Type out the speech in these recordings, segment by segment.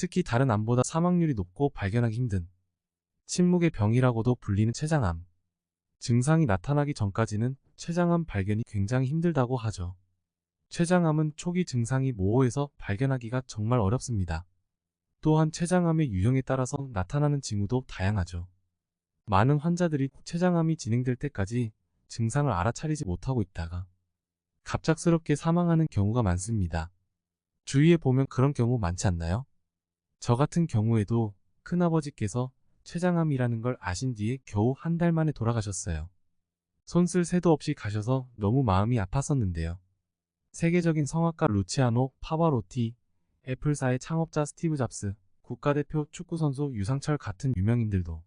특히 다른 암보다 사망률이 높고 발견하기 힘든 침묵의 병이라고도 불리는 췌장암. 증상이 나타나기 전까지는 췌장암 발견이 굉장히 힘들다고 하죠. 췌장암은 초기 증상이 모호해서 발견하기가 정말 어렵습니다. 또한 췌장암의 유형에 따라서 나타나는 징후도 다양하죠. 많은 환자들이 췌장암이 진행될 때까지 증상을 알아차리지 못하고 있다가 갑작스럽게 사망하는 경우가 많습니다. 주위에 보면 그런 경우 많지 않나요? 저 같은 경우에도 큰아버지께서 췌장암이라는 걸 아신 뒤에 겨우 한 달 만에 돌아가셨어요. 손쓸 새도 없이 가셔서 너무 마음이 아팠었는데요. 세계적인 성악가 루치아노 파바로티, 애플사의 창업자 스티브 잡스, 국가대표 축구선수 유상철 같은 유명인들도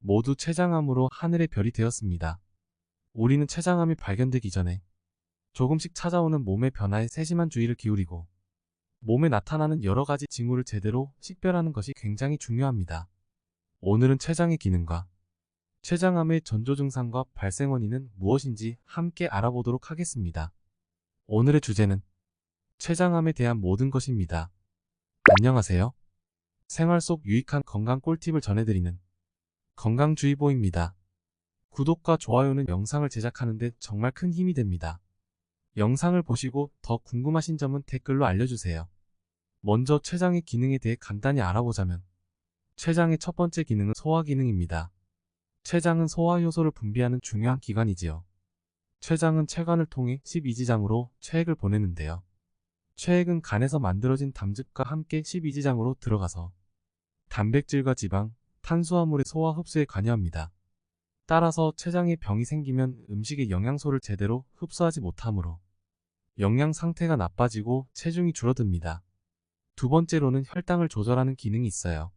모두 췌장암으로 하늘의 별이 되었습니다. 우리는 췌장암이 발견되기 전에 조금씩 찾아오는 몸의 변화에 세심한 주의를 기울이고 몸에 나타나는 여러 가지 징후를 제대로 식별하는 것이 굉장히 중요합니다. 오늘은 췌장의 기능과 췌장암의 전조 증상과 발생 원인은 무엇인지 함께 알아보도록 하겠습니다. 오늘의 주제는 췌장암에 대한 모든 것입니다. 안녕하세요. 생활 속 유익한 건강 꿀팁을 전해드리는 건강주의보입니다. 구독과 좋아요는 영상을 제작하는데 정말 큰 힘이 됩니다. 영상을 보시고 더 궁금하신 점은 댓글로 알려주세요. 먼저 췌장의 기능에 대해 간단히 알아보자면 췌장의 첫 번째 기능은 소화 기능입니다. 췌장은 소화 효소를 분비하는 중요한 기관이지요. 췌장은 췌관을 통해 12지장으로 체액을 보내는데요. 체액은 간에서 만들어진 담즙과 함께 12지장으로 들어가서 단백질과 지방, 탄수화물의 소화 흡수에 관여합니다. 따라서 췌장에 병이 생기면 음식의 영양소를 제대로 흡수하지 못하므로 영양 상태가 나빠지고 체중이 줄어듭니다. 두 번째로는 혈당을 조절하는 기능이 있어요.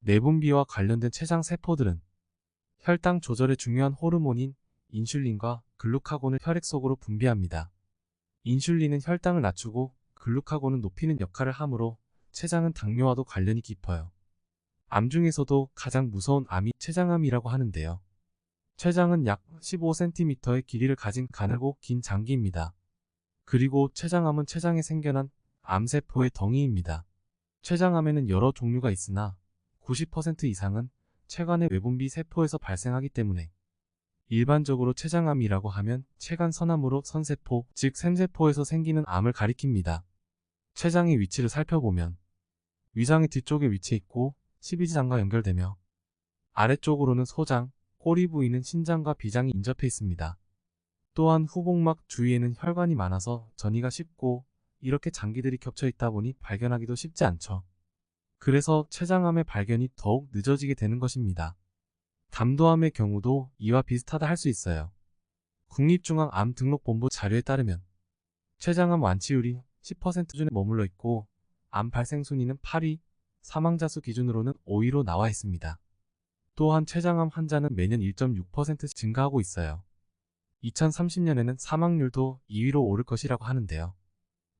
내분비와 관련된 췌장 세포들은 혈당 조절에 중요한 호르몬인 인슐린과 글루카곤을 혈액 속으로 분비합니다. 인슐린은 혈당을 낮추고 글루카곤은 높이는 역할을 하므로 췌장은 당뇨와도 관련이 깊어요. 암 중에서도 가장 무서운 암이 췌장암이라고 하는데요. 췌장은 약 15cm의 길이를 가진 가늘고 긴 장기입니다. 그리고 췌장암은 췌장에 생겨난 암세포의 덩이입니다. 췌장암에는 여러 종류가 있으나 90% 이상은 췌관의 외분비 세포에서 발생하기 때문에 일반적으로 췌장암이라고 하면 췌관 선암으로 선세포, 즉 샘세포에서 생기는 암을 가리킵니다. 췌장의 위치를 살펴보면 위장의 뒤쪽에 위치해 있고 12지장과 연결되며 아래쪽으로는 소장, 꼬리 부위는 신장과 비장이 인접해 있습니다. 또한 후복막 주위에는 혈관이 많아서 전이가 쉽고 이렇게 장기들이 겹쳐 있다 보니 발견하기도 쉽지 않죠. 그래서 췌장암의 발견이 더욱 늦어지게 되는 것입니다. 담도암의 경우도 이와 비슷하다 할 수 있어요. 국립중앙암 등록본부 자료에 따르면 췌장암 완치율이 10% 수준에 머물러 있고 암 발생 순위는 8위, 사망자 수 기준으로는 5위로 나와 있습니다. 또한 췌장암 환자는 매년 1.6% 증가하고 있어요. 2030년에는 사망률도 2위로 오를 것이라고 하는데요.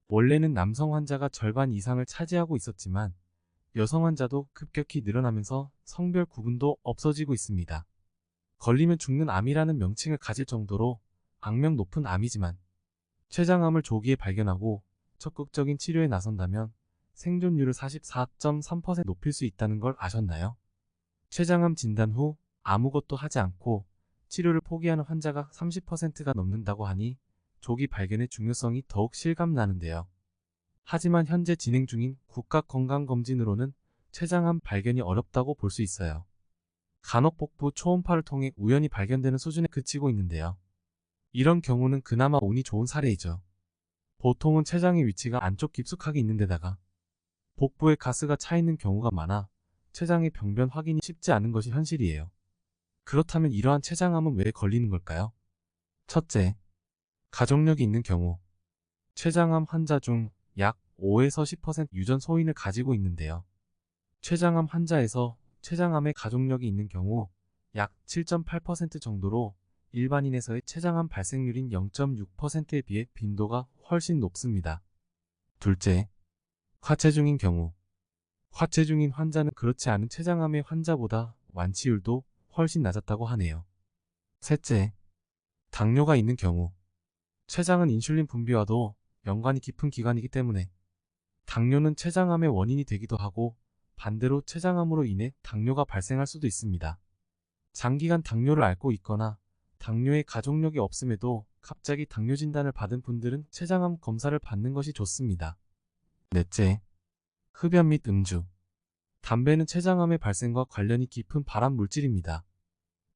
원래는 남성 환자가 절반 이상을 차지하고 있었지만 여성 환자도 급격히 늘어나면서 성별 구분도 없어지고 있습니다. 걸리면 죽는 암이라는 명칭을 가질 정도로 악명 높은 암이지만 췌장암을 조기에 발견하고 적극적인 치료에 나선다면 생존율을 44.3% 높일 수 있다는 걸 아셨나요? 췌장암 진단 후 아무것도 하지 않고 치료를 포기하는 환자가 30%가 넘는다고 하니 조기 발견의 중요성이 더욱 실감나는데요. 하지만 현재 진행 중인 국가건강검진으로는 췌장암 발견이 어렵다고 볼 수 있어요. 간혹 복부 초음파를 통해 우연히 발견되는 수준에 그치고 있는데요. 이런 경우는 그나마 운이 좋은 사례이죠. 보통은 췌장의 위치가 안쪽 깊숙하게 있는 데다가 복부에 가스가 차 있는 경우가 많아 췌장의 병변 확인이 쉽지 않은 것이 현실이에요. 그렇다면 이러한 췌장암은 왜 걸리는 걸까요? 첫째, 가족력이 있는 경우 췌장암 환자 중 약 5에서 10% 유전 소인을 가지고 있는데요. 췌장암 환자에서 췌장암의 가족력이 있는 경우 약 7.8% 정도로 일반인에서의 췌장암 발생률인 0.6%에 비해 빈도가 훨씬 높습니다. 둘째, 화체중인 경우 화체중인 환자는 그렇지 않은 췌장암의 환자보다 완치율도 훨씬 낮았다고 하네요. 셋째, 당뇨가 있는 경우 췌장은 인슐린 분비와도 연관이 깊은 기관이기 때문에 당뇨는 췌장암의 원인이 되기도 하고 반대로 췌장암으로 인해 당뇨가 발생할 수도 있습니다. 장기간 당뇨를 앓고 있거나 당뇨의 가족력이 없음에도 갑자기 당뇨 진단을 받은 분들은 췌장암 검사를 받는 것이 좋습니다. 넷째, 흡연 및 음주. 담배는 췌장암의 발생과 관련이 깊은 발암 물질입니다.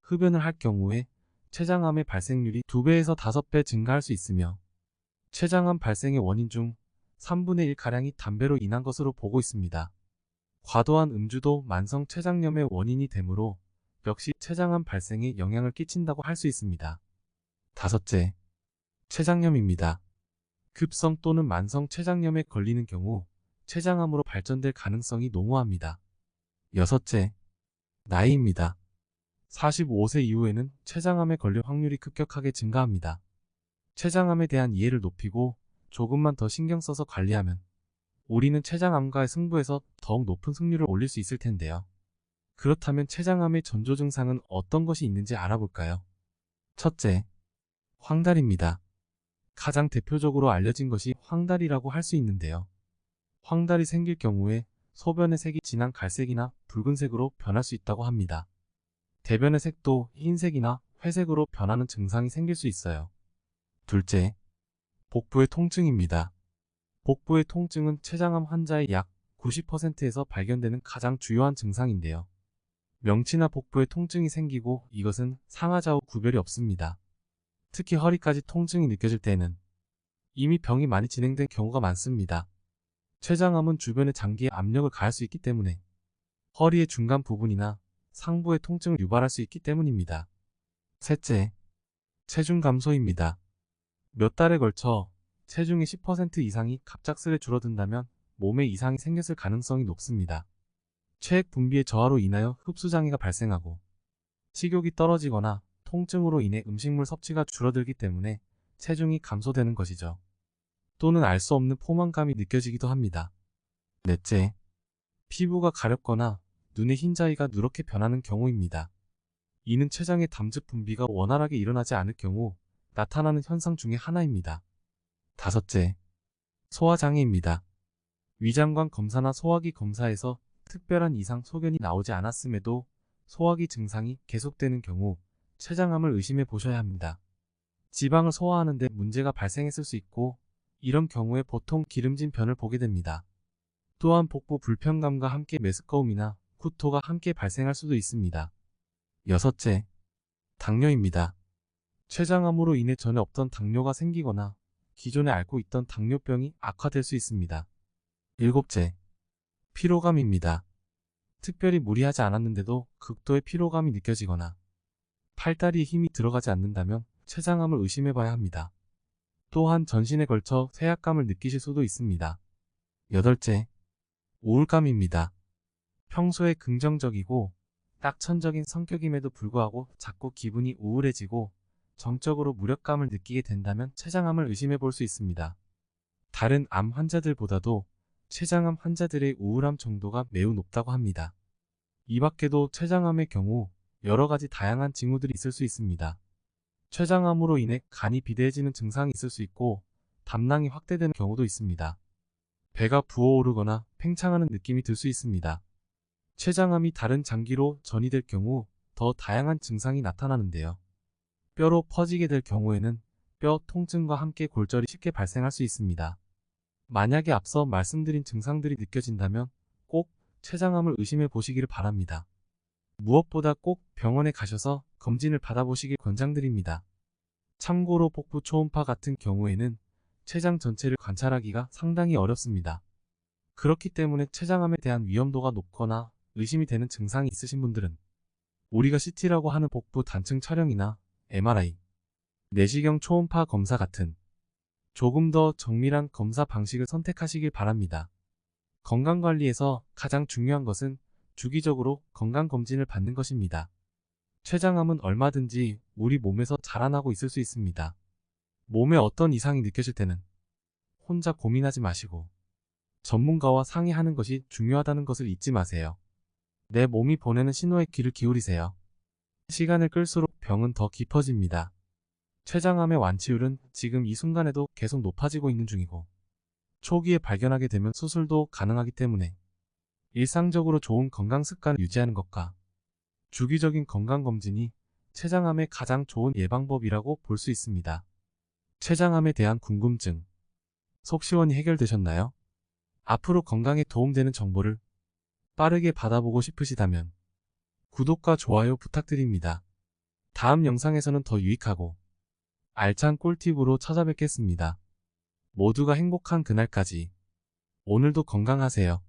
흡연을 할 경우에 췌장암의 발생률이 2배에서 5배 증가할 수 있으며 췌장암 발생의 원인 중 3분의 1가량이 담배로 인한 것으로 보고 있습니다. 과도한 음주도 만성 췌장염의 원인이 되므로 역시 췌장암 발생에 영향을 끼친다고 할 수 있습니다. 다섯째, 췌장염입니다. 급성 또는 만성 췌장염에 걸리는 경우 췌장암으로 발전될 가능성이 농후합니다. 여섯째, 나이입니다. 45세 이후에는 췌장암에 걸릴 확률이 급격하게 증가합니다. 췌장암에 대한 이해를 높이고 조금만 더 신경 써서 관리하면 우리는 췌장암과의 승부에서 더욱 높은 승률을 올릴 수 있을 텐데요. 그렇다면 췌장암의 전조 증상은 어떤 것이 있는지 알아볼까요? 첫째, 황달입니다. 가장 대표적으로 알려진 것이 황달이라고 할 수 있는데요. 황달이 생길 경우에 소변의 색이 진한 갈색이나 붉은색으로 변할 수 있다고 합니다. 대변의 색도 흰색이나 회색으로 변하는 증상이 생길 수 있어요. 둘째, 복부의 통증입니다. 복부의 통증은 췌장암 환자의 약 90%에서 발견되는 가장 주요한 증상인데요. 명치나 복부에 통증이 생기고 이것은 상하좌우 구별이 없습니다. 특히 허리까지 통증이 느껴질 때는 이미 병이 많이 진행된 경우가 많습니다. 췌장암은 주변의 장기에 압력을 가할 수 있기 때문에 허리의 중간 부분이나 상부의 통증을 유발할 수 있기 때문입니다. 셋째, 체중 감소입니다. 몇 달에 걸쳐 체중의 10% 이상이 갑작스레 줄어든다면 몸에 이상이 생겼을 가능성이 높습니다. 체액 분비의 저하로 인하여 흡수장애가 발생하고 식욕이 떨어지거나 통증으로 인해 음식물 섭취가 줄어들기 때문에 체중이 감소되는 것이죠. 또는 알 수 없는 포만감이 느껴지기도 합니다. 넷째, 피부가 가렵거나 눈의 흰자위가 누렇게 변하는 경우입니다. 이는 췌장의 담즙 분비가 원활하게 일어나지 않을 경우 나타나는 현상 중의 하나입니다. 다섯째, 소화장애입니다. 위장관 검사나 소화기 검사에서 특별한 이상 소견이 나오지 않았음에도 소화기 증상이 계속되는 경우 췌장암을 의심해 보셔야 합니다. 지방을 소화하는데 문제가 발생했을 수 있고 이런 경우에 보통 기름진 변을 보게 됩니다. 또한 복부 불편감과 함께 메스꺼움이나 구토가 함께 발생할 수도 있습니다. 여섯째, 당뇨입니다. 췌장암으로 인해 전에 없던 당뇨가 생기거나 기존에 앓고 있던 당뇨병이 악화될 수 있습니다. 일곱째, 피로감입니다. 특별히 무리하지 않았는데도 극도의 피로감이 느껴지거나 팔다리에 힘이 들어가지 않는다면 췌장암을 의심해 봐야 합니다. 또한 전신에 걸쳐 쇠약감을 느끼실 수도 있습니다. 여덟째, 우울감입니다. 평소에 긍정적이고 딱천적인 성격임에도 불구하고 자꾸 기분이 우울해지고 정적으로 무력감을 느끼게 된다면 췌장암을 의심해 볼 수 있습니다. 다른 암 환자들보다도 췌장암 환자들의 우울함 정도가 매우 높다고 합니다. 이 밖에도 췌장암의 경우 여러 가지 다양한 징후들이 있을 수 있습니다. 췌장암으로 인해 간이 비대해지는 증상이 있을 수 있고 담낭이 확대되는 경우도 있습니다. 배가 부어오르거나 팽창하는 느낌이 들 수 있습니다. 췌장암이 다른 장기로 전이될 경우 더 다양한 증상이 나타나는데요. 뼈로 퍼지게 될 경우에는 뼈 통증과 함께 골절이 쉽게 발생할 수 있습니다. 만약에 앞서 말씀드린 증상들이 느껴진다면 꼭 췌장암을 의심해 보시기를 바랍니다. 무엇보다 꼭 병원에 가셔서 검진을 받아보시길 권장드립니다. 참고로 복부 초음파 같은 경우에는 췌장 전체를 관찰하기가 상당히 어렵습니다. 그렇기 때문에 췌장암에 대한 위험도가 높거나 의심이 되는 증상이 있으신 분들은 우리가 CT라고 하는 복부 단층 촬영이나 MRI, 내시경 초음파 검사 같은 조금 더 정밀한 검사 방식을 선택하시길 바랍니다. 건강관리에서 가장 중요한 것은 주기적으로 건강검진을 받는 것입니다. 췌장암은 얼마든지 우리 몸에서 자라나고 있을 수 있습니다. 몸에 어떤 이상이 느껴질 때는 혼자 고민하지 마시고 전문가와 상의하는 것이 중요하다는 것을 잊지 마세요. 내 몸이 보내는 신호에 귀를 기울이세요. 시간을 끌수록 병은 더 깊어집니다. 췌장암의 완치율은 지금 이 순간에도 계속 높아지고 있는 중이고 초기에 발견하게 되면 수술도 가능하기 때문에 일상적으로 좋은 건강 습관을 유지하는 것과 주기적인 건강검진이 췌장암의 가장 좋은 예방법이라고 볼 수 있습니다. 췌장암에 대한 궁금증 속 시원히 해결되셨나요? 앞으로 건강에 도움되는 정보를 빠르게 받아보고 싶으시다면 구독과 좋아요 부탁드립니다. 다음 영상에서는 더 유익하고 알찬 꿀팁으로 찾아뵙겠습니다. 모두가 행복한 그날까지 오늘도 건강하세요.